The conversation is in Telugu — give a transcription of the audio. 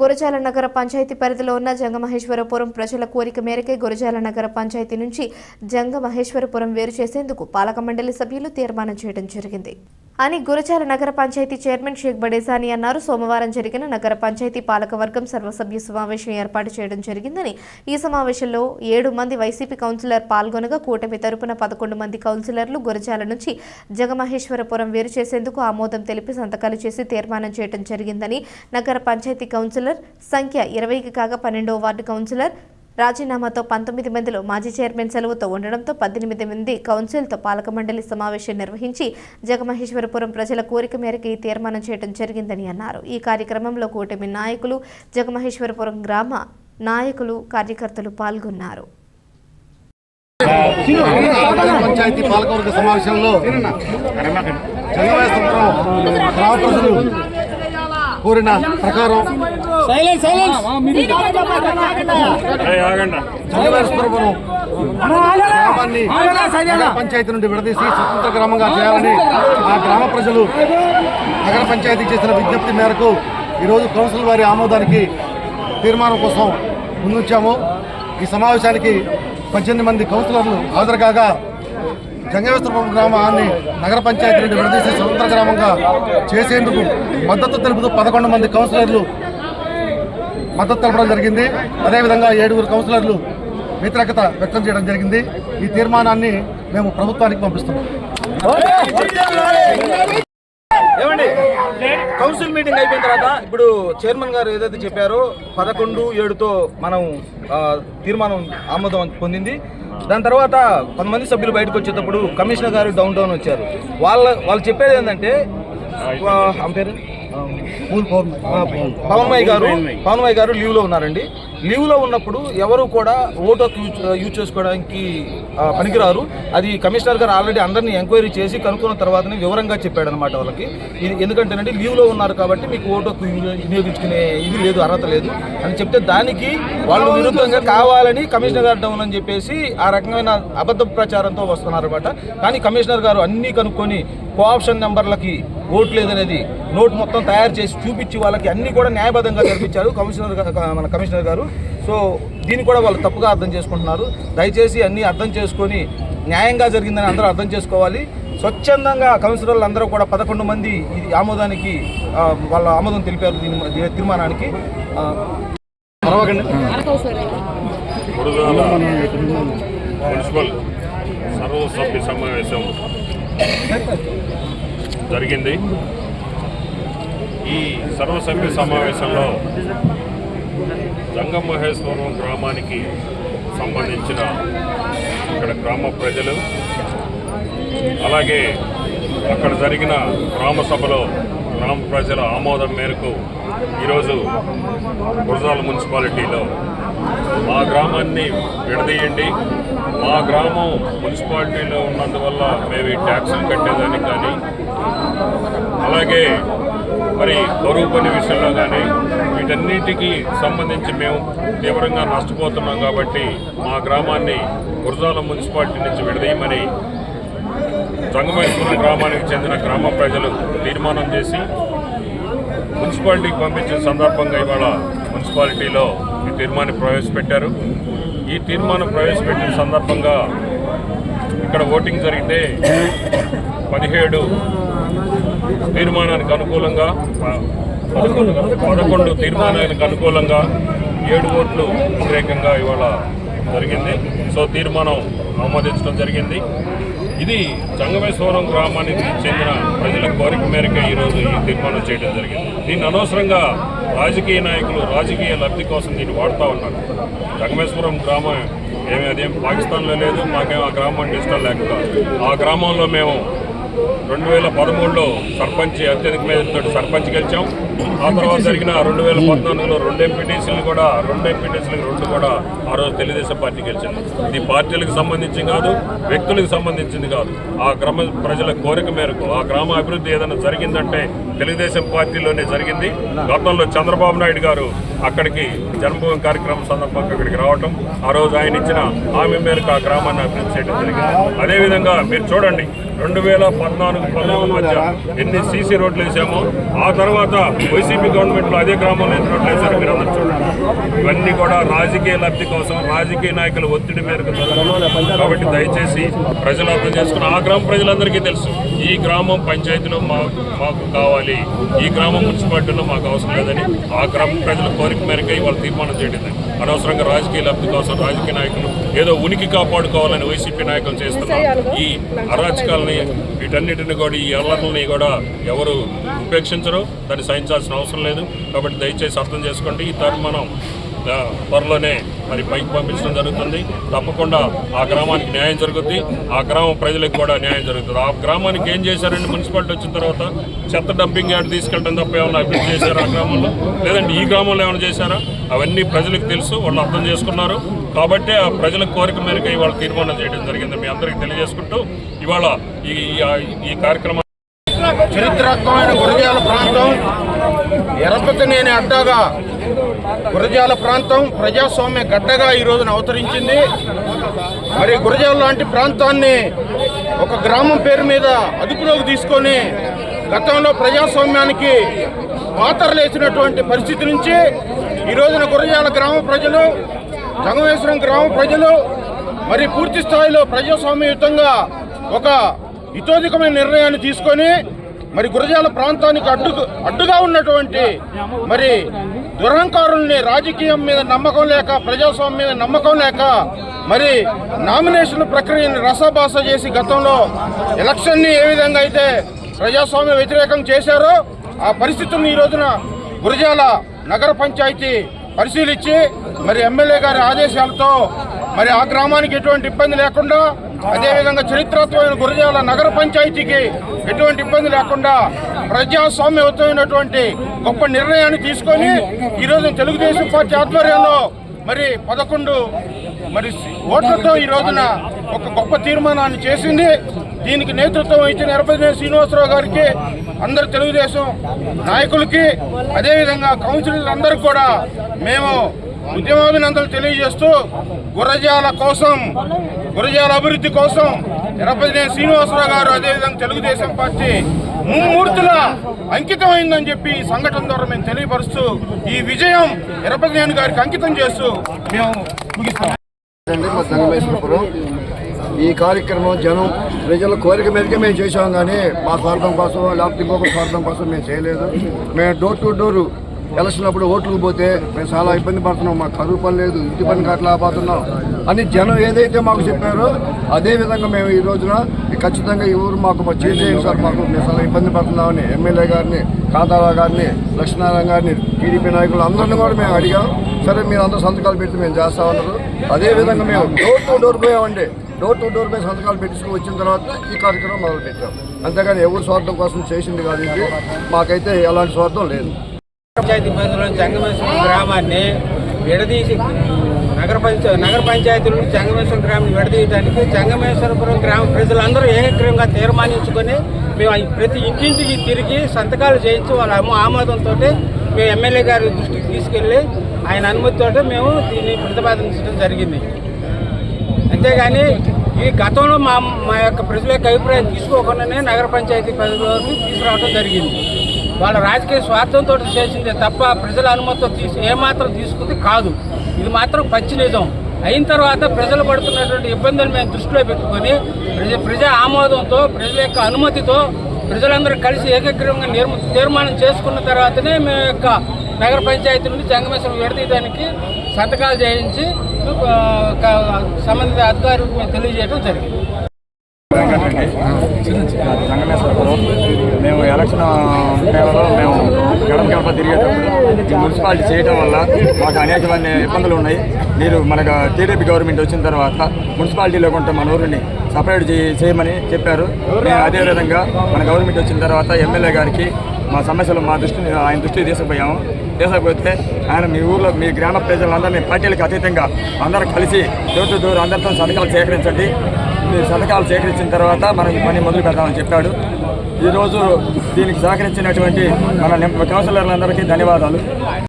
గురజాల నగర పంచాయతీ పరిధిలో ఉన్న జంగమహేశ్వరపురం ప్రజల కోరిక మేరకే గురజాల నగర పంచాయతీ నుంచి జంగమహేశ్వరపురం వేరు చేసేందుకు పాలక మండలి సభ్యులు తీర్మానం చేయడం జరిగింది. అని గురజాల నగర పంచాయతీ చైర్మన్ షేక్ బడేసాని అన్నారు. సోమవారం జరిగిన నగర పంచాయతీ పాలకవర్గం సర్వసభ్య సమావేశం ఏర్పాటు చేయడం జరిగిందని ఈ సమావేశంలో ఏడు మంది వైసీపీ కౌన్సిలర్ పాల్గొనగా కూటమి తరపున పదకొండు మంది కౌన్సిలర్లు గురజాల నుంచి జగమహేశ్వరపురం వేరు చేసేందుకు ఆమోదం తెలిపి సంతకాలు చేసి తీర్మానం చేయడం జరిగిందని నగర పంచాయతీ కౌన్సిలర్ సంఖ్య ఇరవైకి కాగా పన్నెండవ వార్డు కౌన్సిలర్ రాజీనామాతో పంతొమ్మిది మందిలో మాజీ చైర్మన్ సెలవుతో ఉండడంతో పద్దెనిమిది మంది కౌన్సిల్తో పాలక మండలి సమావేశం నిర్వహించి జగమహేశ్వరపురం ప్రజల కోరిక మేరకు ఈ తీర్మానం చేయడం జరిగిందని అన్నారు. ఈ కార్యక్రమంలో కూటమి నాయకులు జగమహేశ్వరపురం గ్రామ నాయకులు కార్యకర్తలు పాల్గొన్నారు. పంచాయతీ పాలకవర్గ సమావేశంలో కోరిన ప్రకారం పంచాయతీ నుండి విడదీసి స్వతంత్ర గ్రామంగా చేయాలని ఆ గ్రామ ప్రజలు నగర పంచాయతీ చేసిన విజ్ఞప్తి మేరకు ఈరోజు కౌన్సిల్ వారి ఆమోదానికి తీర్మానం కోసం ముందుంచాము. ఈ సమావేశానికి పద్దెనిమిది మంది కౌన్సిలర్లు హాజరు కాగా జంగవేశ్వరపురం గ్రామాన్ని నగర పంచాయతీ నుండి విడదీసి స్వతంత్ర గ్రామంగా చేసేందుకు మద్దతు తెలుపుతూ పదకొండు మంది కౌన్సిలర్లు మద్దతు తెలపడం జరిగింది. అదేవిధంగా ఏడుగురు కౌన్సిలర్లు వ్యతిరేకత వ్యక్తం చేయడం జరిగింది. ఈ తీర్మానాన్ని మేము ప్రభుత్వానికి పంపిస్తున్నాం. ఏమండి? కౌన్సిల్ మీటింగ్ అయిపోయిన తర్వాత ఇప్పుడు చైర్మన్ గారు ఏదైతే చెప్పారో పదకొండు ఏడుతో మనం తీర్మానం ఆమోదం పొందింది. దాని తర్వాత కొంతమంది సభ్యులు బయటకు వచ్చేటప్పుడు కమిషనర్ గారు డౌన్ డౌన్ వచ్చారు. వాళ్ళ వాళ్ళు చెప్పేది ఏంటంటే ఆ, పేరు? పవన్మయ్య గారు పవన్మయ్య గారు. లీవ్లో ఉన్నారండి. లీవ్లో ఉన్నప్పుడు ఎవరు కూడా ఓటు యూజ్ చేసుకోవడానికి పనికిరారు. అది కమిషనర్ గారు ఆల్రెడీ అందరినీ ఎంక్వైరీ చేసి కనుక్కున్న తర్వాతనే వివరంగా చెప్పాడు అనమాట వాళ్ళకి. ఇది ఎందుకంటేనండి లీవ్లో ఉన్నారు కాబట్టి మీకు ఓటు వినియోగించుకునే ఇది లేదు అర్హత లేదు అని చెప్తే దానికి వాళ్ళు విరుద్ధంగా కావాలని కమిషనర్ గారు డౌన్ అని చెప్పేసి ఆ రకమైన అబద్ధ ప్రచారంతో వస్తున్నారు అనమాట కానీ కమిషనర్ గారు అన్నీ కనుక్కొని కోఆప్షన్ నెంబర్లకి ఓటు లేదనేది నోట్ మొత్తం తయారు చేసి చూపించి వాళ్ళకి అన్ని కూడా న్యాయబద్ధంగా జరిపించారు కమిషనర్ మన కమిషనర్ గారు. సో దీన్ని కూడా వాళ్ళు తప్పుగా అర్థం చేసుకుంటున్నారు. దయచేసి అన్నీ అర్థం చేసుకొని న్యాయంగా జరిగిందని అందరూ అర్థం చేసుకోవాలి. స్వచ్ఛందంగా కౌన్సిలర్లు అందరూ కూడా పదకొండు మంది ఇది ఆమోదానికి వాళ్ళ ఆమోదం తెలిపారు దీని తీర్మానానికి. మున్సిపల్ సర్వసభ్య సమావేశం. జరిగింది. ఈ సర్వసభ్య సమావేశంలో జంగమహేశ్వరం గ్రామానికి సంబంధించిన ఇక్కడ గ్రామ ప్రజలు అలాగే అక్కడ జరిగిన గ్రామ సభలో గ్రామ ప్రజల ఆమోదం మేరకు ఈరోజు గురజాల మున్సిపాలిటీలో మా గ్రామాన్ని విడదీయండి. మా గ్రామం మున్సిపాలిటీలో ఉన్నందువల్ల మేము ఈ ట్యాక్సులు కట్టేదానికి కానీ అలాగే మరి బరువు పని విషయంలో కానీ వీటన్నిటికీ సంబంధించి మేము తీవ్రంగా నష్టపోతున్నాం కాబట్టి మా గ్రామాన్ని గురజాల మున్సిపాలిటీ నుంచి విడదీయమని జంగమేశ్వరం గ్రామానికి చెందిన గ్రామ ప్రజలు తీర్మానం చేసి మున్సిపాలిటీకి పంపించిన సందర్భంగా ఇవాళ మున్సిపాలిటీలో ఈ తీర్మానం ప్రవేశపెట్టారు. ఈ తీర్మానం ప్రవేశపెట్టిన సందర్భంగా ఇక్కడ ఓటింగ్ జరిగితే పదిహేడు తీర్మానానికి అనుకూలంగా పదకొండు పదకొండు తీర్మానానికి అనుకూలంగా ఏడు ఓట్లు వ్యతిరేకంగా ఇవాళ జరిగింది. సో తీర్మానం ఆమోదించడం జరిగింది. ఇది జంగమేశ్వరం గ్రామానికి చెందిన ప్రజల కోరిక మేరకే ఈరోజు ఈ తీర్మానం చేయడం జరిగింది. దీన్ని అనవసరంగా రాజకీయ నాయకులు రాజకీయ లబ్ధి కోసం దీన్ని వాడుతూ ఉన్నారు. జంగమేశ్వరం గ్రామం ఏమి అదేం పాకిస్తాన్లో లేదు మాకేం ఆ గ్రామం ఇష్టం లేక ఆ గ్రామంలో మేము రెండు వేల పదమూడులో సర్పంచ్ అత్యధిక మేధతో సర్పంచ్ గెలిచాం. ఆ తర్వాత జరిగిన రెండు వేల పద్నాలుగులో రెండు ఎంపీటీసీలు కూడా రెండు ఎంపీటీసీలకు రెండు కూడా ఆ రోజు తెలుగుదేశం పార్టీ గెలిచింది. ఇది పార్టీలకు సంబంధించి కాదు వ్యక్తులకు సంబంధించింది కాదు. ఆ గ్రామ ప్రజల కోరిక మేరకు ఆ గ్రామ అభివృద్ధి ఏదైనా జరిగిందంటే తెలుగుదేశం పార్టీలోనే జరిగింది. గతంలో చంద్రబాబు నాయుడు గారు అక్కడికి జన్మభూమి కార్యక్రమం సందర్భంగా ఇక్కడికి రావటం ఆ రోజు ఆయన ఇచ్చిన హామీ మేరకు ఆ గ్రామాన్ని అభివృద్ధి చేయడం జరిగింది. అదేవిధంగా మీరు చూడండి రెండు వేల పద్నాలుగు పంతొమ్మిది మధ్య ఎన్ని సీసీ రోడ్లు వేసామో ఆ తర్వాత వైసీపీ గవర్నమెంట్లో అదే గ్రామంలో ఎన్ని రోడ్లు వేశారు మీరు అందరూ చూడండి. ఇవన్నీ కూడా రాజకీయ లబ్ధి కోసం రాజకీయ నాయకుల ఒత్తిడి మేరకు కాబట్టి దయచేసి ప్రజలు అర్థం చేసుకుని ఆ గ్రామ ప్రజలందరికీ తెలుసు. ఈ గ్రామం పంచాయతీలో మా మాకు కావాలి. ఈ గ్రామం మున్సిపాలిటీలో మాకు అవసరం లేదని ఆ గ్రామ ప్రజల కోరిక మేరకు వాళ్ళు తీర్మానం చేయడం అనవసరంగా రాజకీయ లబ్ధి కోసం రాజకీయ నాయకులు ఏదో ఉనికి కాపాడుకోవాలని వైసీపీ నాయకులు చేస్తున్నారు. ఈ అరాచకాలని వీటన్నిటిని కూడా ఈ అల్లర్లని కూడా ఎవరు ఉపేక్షించరు. దాన్ని సహించాల్సిన అవసరం లేదు. కాబట్టి దయచేసి అర్థం చేసుకోండి. ఈ తీర్మానం మనం త్వరలోనే మరి పైకి పంపించడం జరుగుతుంది. తప్పకుండా ఆ గ్రామానికి న్యాయం జరుగుద్ది. ఆ గ్రామ ప్రజలకు కూడా న్యాయం జరుగుతుంది. ఆ గ్రామానికి ఏం చేశారండి మున్సిపాలిటీ వచ్చిన తర్వాత? చెత్త డంపింగ్ యార్డ్ తీసుకెళ్ళడం తప్ప ఏమైనా అభివృద్ధి చేశారు ఆ గ్రామంలో? లేదంటే ఈ గ్రామంలో ఏమైనా చేశారా? అవన్నీ ప్రజలకు తెలుసు వాళ్ళు అర్థం చేసుకున్నారు. కాబట్టి ఆ ప్రజల కోరిక మేరకు ఇవాళ తీర్మానం చేయడం జరిగింది. మీ అందరికీ తెలియజేసుకుంటూ ఇవాళ ఈ ఈ- ఈ కార్యక్రమం చరిత్రాత్మకమైన గురజాల ప్రాంతం ఎరపతినేని అడ్డాగా గురజాల ప్రాంతం ప్రజాస్వామ్య గడ్డగా ఈ రోజున అవతరించింది. మరి గురజాల లాంటి ప్రాంతాన్ని ఒక గ్రామం పేరు మీద అదుపులోకి తీసుకొని గతంలో ప్రజాస్వామ్యానికి పాతరలేసినటువంటి పరిస్థితి నుంచి ఈ రోజున గురజాల గ్రామ ప్రజలు జంగమేశ్వరం గ్రామ ప్రజలు మరి పూర్తి స్థాయిలో ప్రజాస్వామ్యయుతంగా ఒక హితోధికమైన నిర్ణయాన్ని తీసుకొని మరి గురజాల ప్రాంతానికి అడ్డు అడ్డుగా ఉన్నటువంటి మరి దురహంకారుల్ని రాజకీయం మీద నమ్మకం లేక ప్రజాస్వామ్యం మీద నమ్మకం లేక మరి నామినేషన్ ప్రక్రియను రసాభాస చేసి గతంలో ఎలక్షన్ని ఏ విధంగా అయితే ప్రజాస్వామ్య వ్యతిరేకం చేశారో ఆ పరిస్థితులను ఈ రోజున గురజాల నగర పంచాయతీ పరిశీలించి మరి ఎమ్మెల్యే గారి ఆదేశాలతో మరి ఆ గ్రామానికి ఎటువంటి ఇబ్బంది లేకుండా అదేవిధంగా చరిత్రత్వమైన గురజాల నగర పంచాయతీకి ఎటువంటి ఇబ్బంది లేకుండా ప్రజాస్వామ్యయుతమైనటువంటి గొప్ప నిర్ణయాన్ని తీసుకొని ఈరోజు తెలుగుదేశం పార్టీ ఆధ్వర్యంలో మరి పదకొండు మరి ఓట్లతో ఈ రోజున ఒక గొప్ప తీర్మానాన్ని చేసింది. దీనికి నేతృత్వం ఇచ్చిన ఎరపతి శ్రీనివాసరావు గారికి అందరు తెలుగుదేశం నాయకులకి అదేవిధంగా కౌన్సిలర్లందరికీ కూడా మేము ఉద్యమాభినందనలు తెలియజేస్తూ గురజాల కోసం గురజాల అభివృద్ధి కోసం ఎరపతి శ్రీనివాసరావు గారు అదేవిధంగా తెలుగుదేశం పార్టీ ముమ్మూర్తుల అంకితమైందని చెప్పి ఈ సంఘటన ద్వారా మేము తెలియపరుస్తూ ఈ విజయం ఎరపతి గారికి అంకితం చేస్తూ మేము ముగిస్తాం ఈ కార్యక్రమం జనం ప్రజల కోరిక మేరకే మేము చేసాం కానీ మా స్వార్థం కోసం లేకపోతే ఇంకొక స్వార్థం కోసం మేము చేయలేదు. మేము డోర్ టు డోరు ఎలక్షన్ అప్పుడు ఓట్లకు పోతే మేము చాలా ఇబ్బంది పడుతున్నాం మాకు కరువు పని లేదు ఇంటి పని కట్టలేకపోతున్నాం అని జనం ఏదైతే మాకు చెప్పారో అదే విధంగా మేము ఈ రోజున ఈ ఖచ్చితంగా ఈ ఊరు మాకు చేసేయండి సార్ మాకు మేము చాలా ఇబ్బంది పడుతున్నామని ఎమ్మెల్యే గారిని కాంతారావు గారిని లక్ష్మీనారాయణ గారిని టీడీపీ నాయకులు అందరిని కూడా మేము అడిగాం. సరే మీరు అందరూ సంతకాలు పెడితే మేము చేస్తామన్నారు అదేవిధంగా మేము డోర్ టు డోర్ పోయామండి. డోర్ టు డోర్ పోయి సంతకాలు పెట్టించుకుని వచ్చిన తర్వాత ఈ కార్యక్రమం మొదలు పెట్టాం అంతేగాని ఎవరు స్వార్థం కోసం చేసింది కాదు ఇది. మాకైతే ఎలాంటి స్వార్థం లేదు. పంచాయతీ పరిధిలో జంగమేశ్వరం గ్రామాన్ని విడదీసి నగర పంచ నగర పంచాయతీల జంగమేశ్వరం గ్రామాన్ని విడదీయడానికి జంగమేశ్వరపురం గ్రామ ప్రజలందరూ ఏకగ్రీవంగా తీర్మానించుకొని మేము ప్రతి ఇంటింటికి తిరిగి సంతకాలు చేయించి వాళ్ళ ఆమోదంతో మేము ఎమ్మెల్యే గారి దృష్టికి తీసుకెళ్ళి ఆయన అనుమతితో మేము దీన్ని ప్రతిపాదించడం జరిగింది. అంతేగాని ఈ గతంలో మా మా యొక్క ప్రజల యొక్క అభిప్రాయం తీసుకోకుండానే నగర పంచాయతీ పరిధిలోకి తీసుకురావడం జరిగింది. వాళ్ళ రాజకీయ స్వార్థంతో చేసిందే తప్ప ప్రజల అనుమతితో తీసి ఏమాత్రం తీసుకుంది కాదు. ఇది మాత్రం పచ్చి నిజం. అయిన తర్వాత ప్రజలు పడుతున్నటువంటి ఇబ్బందులు మేము దృష్టిలో పెట్టుకొని ప్రజ ప్రజా ఆమోదంతో ప్రజల యొక్క అనుమతితో ప్రజలందరూ కలిసి ఏకగ్రీవంగా నిర్మ తీర్మానం చేసుకున్న తర్వాతనే మేము యొక్క నగర పంచాయతీ నుండి జంగమేశ్వరం విడదీయడానికి సంతకాలు చేయించి సంబంధిత అధికారులకు మేము తెలియజేయడం జరిగింది. సంగమేశ్వరపురం మేము ఎలక్షన్ టైంలో మేము గడప గడప తిరిగేటప్పుడు ఈ మున్సిపాలిటీ చేయడం వల్ల మాకు అనేకమైన ఇబ్బందులు ఉన్నాయి. మీరు మనకు టీడీపీ గవర్నమెంట్ వచ్చిన తర్వాత మున్సిపాలిటీలో కొంటే మన ఊరిని సపరేట్ చేయమని చెప్పారు. మేము అదేవిధంగా మన గవర్నమెంట్ వచ్చిన తర్వాత ఎమ్మెల్యే గారికి మా సమస్యలు మా దృష్టిని ఆయన దృష్టికి తీసుకుపోయాము. తీసుకపోతే ఆయన మీ ఊర్లో మీ గ్రామ ప్రజలందరినీ పార్టీలకు అతీతంగా అందరూ కలిసి డోర్ దూరం అందరితో సంతకాలు సేకరించండి. మీరు సంతకాలు సేకరించిన తర్వాత మనం ఈ పని మొదలు పెడదామని చెప్పాడు. ఈరోజు దీనికి సహకరించినటువంటి మన కౌన్సిలర్లందరికీ ధన్యవాదాలు.